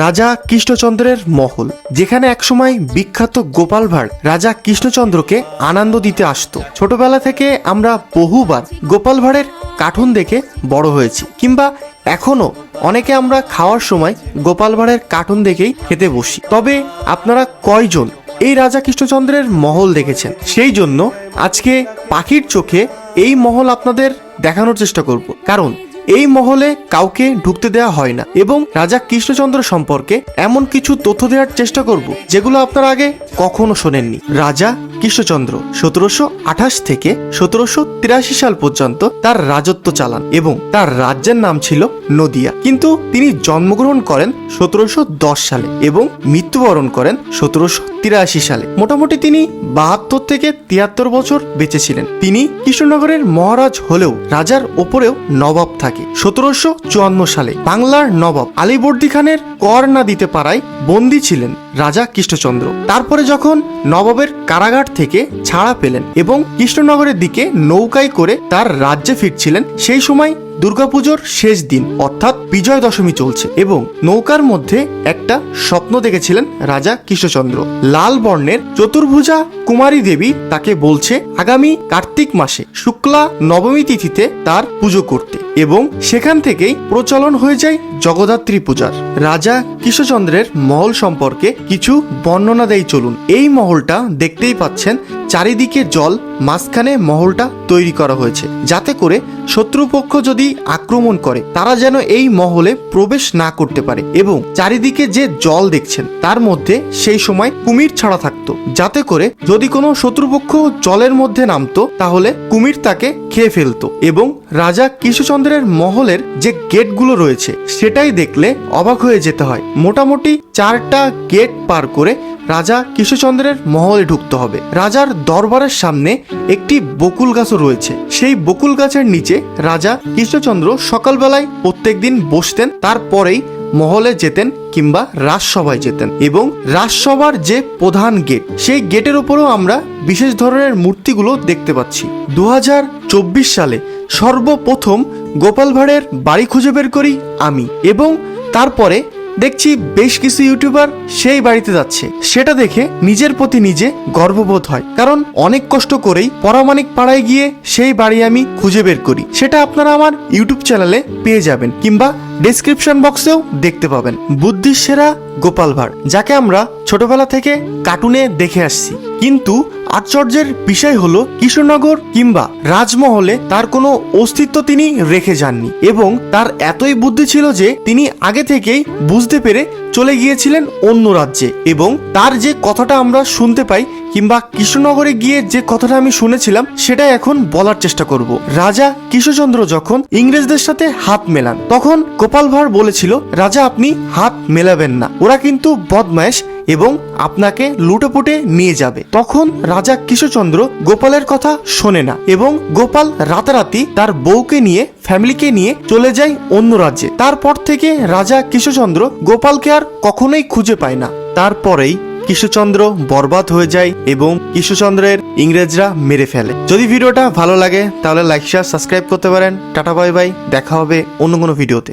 রাজা কৃষ্ণচন্দ্রের মহল, যেখানে একসময় বিখ্যাত গোপাল ভাঁড় রাজা কৃষ্ণচন্দ্রকে আনন্দ দিতে আসতো। ছোটবেলা থেকে আমরা বহুবার গোপাল ভাঁড়ের কার্টুন দেখে বড় হয়েছি, কিংবা এখনও অনেকে আমরা খাওয়ার সময় গোপাল ভাঁড়ের কার্টুন দেখেই খেতে বসি। তবে আপনারা কয়জন এই রাজা কৃষ্ণচন্দ্রের মহল দেখেছেন? সেই জন্য আজকে পাখির চোখে এই মহল আপনাদের দেখানোর চেষ্টা করব। কারণ এই মহলে কাউকে ঢুকতে দেওয়া হয় না। এবং রাজা কৃষ্ণচন্দ্র সম্পর্কে এমন কিছু তথ্য দেওয়ার চেষ্টা করব, যেগুলো আপনার আগে কখনো শোনেননি। রাজা কৃষ্ণচন্দ্র সতেরোশো আঠাশ থেকে সতেরোশো তিরাশি সাল পর্যন্ত তার রাজত্ব চালান এবং তার রাজ্যের নাম ছিল নদিয়া। কিন্তু তিনি জন্মগ্রহণ করেন সতেরোশো দশ সালে এবং মৃত্যুবরণ করেন সতেরোশো তিরাশি সালে। মোটামুটি তিনি বাহাত্তর থেকে তিয়াত্তর বছর বেঁচে ছিলেন। তিনি কৃষ্ণনগরের মহারাজ হলেও রাজার ওপরেও নবাব থাকে। সতেরোশো চুয়ান্ন সালে বাংলার নবাব আলীবর্দী খানের কর না দিতে পারায় বন্দী ছিলেন। রাজা কৃষ্ণচন্দ্র। তারপরে যখন নবাবের কারাগার থেকে ছাড়া পেলেন এবং কৃষ্ণনগরের দিকে নৌকায় করে তার রাজ্যে ফিরছিলেন, সেই সময় দুর্গাপুজোর শেষ দিন, অর্থাৎ বিজয় দশমী চলছে এবং নৌকার মধ্যে একটা স্বপ্ন দেখেছিলেন রাজা কৃষ্ণচন্দ্র। লাল বর্ণের চতুর্ভুজা কুমারী দেবী তাকে বলছে, আগামী কার্তিক মাসে শুক্লা নবমী তিথিতে তার পুজো করতে। এবং সেখান থেকেই প্রচলন হয়ে যায় জগদ্ধাত্রী পূজার। রাজা কিশোরচন্দ্রের মহল সম্পর্কে কিছু বর্ণনা দেয় চলুন। এই মহলটা দেখতেই পাচ্ছেন চারিদিকে জল, মাঝখানে মহলটা তৈরি করা হয়েছে, যাতে করে শত্রুপক্ষ যদি আক্রমণ করে, তারা যেন এই মহলে প্রবেশ না করতে পারে এবং চারিদিকে যে জল দেখছেন, তার মধ্যে সেই সময় কুমির ছাড়া থাকতো। যাতে করে যদি কোনো শত্রুপক্ষ জলের মধ্যে নামতো, তাহলে কুমির তাকে খেয়ে ফেলতো এবং রাজা কৃষ্ণচন্দ্রের মহলের যে গেটগুলো রয়েছে, সেটাই দেখলে অবাক হয়ে যেতে হয়। মোটামুটি চারটা গেট পার করে রাজা কৃষ্ণচন্দ্রের মহলে ঢুকতে হবে। রাজার দরবারের সামনে একটি বকুল গাছও রয়েছে। সেই বকুল গাছের নিচে রাজা কৃষ্ণচন্দ্র সকালবেলায় প্রত্যেকদিন বসতেন, তারপরেই মহলে যেতেন কিংবা রাজসভায় যেতেন এবং রাজসভার যে প্রধান গেট, সেই গেটের উপরেও আমরা বিশেষ ধরনের মূর্তিগুলো দেখতে পাচ্ছি। দু হাজার চব্বিশ সালে সর্বপ্রথম গোপাল ভাঁড়ের বাড়ি খুঁজে বের করি আমি এবং তারপরে দেখছি বেশ কিছু ইউটিউবার সেই বাড়িতে যাচ্ছে। সেটা দেখে নিজের প্রতি নিজে গর্ববোধ হয়। কারণ অনেক কষ্ট করেই পরামানিক পাড়ায় গিয়ে সেই বাড়ি আমি খুঁজে বের করি। সেটা আপনারা আমার ইউটিউব চ্যানেলে পেয়ে যাবেন কিংবা ডেসক্রিপশন বক্সেও দেখতে পাবেন। বুদ্ধির সেরা গোপাল ভাঁড়, যাকে আমরা ছোটবেলা থেকে কার্টুনে দেখে আসছি। কিন্তু আশ্চর্যের বিষয় হলো কিশোরনগর কিংবা রাজমহলে তার কোনো অস্তিত্ব তিনি রেখে যাননি এবং তার এতই বুদ্ধি ছিল যে তিনি আগে থেকেই বুঝতে পেরে চলে গিয়েছিলেন অন্য রাজ্যে এবং তার যে কথাটা আমরা শুনতে পাই কিংবা কৃষ্ণনগরে গিয়ে যে কথাটা আমি শুনেছিলাম সেটা এখন বলার চেষ্টা করব। রাজা কিশোরচন্দ্র যখন ইংরেজদের সাথে হাত মেলান, তখন গোপাল ভাঁড় বলেছিল, রাজা, আপনি হাত মেলাবেন না। ওরা কিন্তু বদমায়েশ এবং আপনাকে লুটেপুটে নিয়ে যাবে। তখন রাজা কিশোরচন্দ্র গোপালের কথা শোনে না এবং গোপাল রাতারাতি তার বউকে নিয়ে, ফ্যামিলিকে নিয়ে চলে যায় অন্য রাজ্যে। তারপর থেকে রাজা কিশোরচন্দ্র গোপালকে আর কখনোই খুঁজে পায় না। তারপরেই কৃষ্ণচন্দ্র বরবাদ হয়ে যায় এবং কৃষ্ণচন্দ্রের ইংরেজরা মেরে ফেলে। যদি ভিডিওটা ভালো লাগে, তাহলে লাইক শেয়ার সাবস্ক্রাইব করতে পারেন। টাটা বাই বাই দেখা হবে অন্য কোনো ভিডিওতে।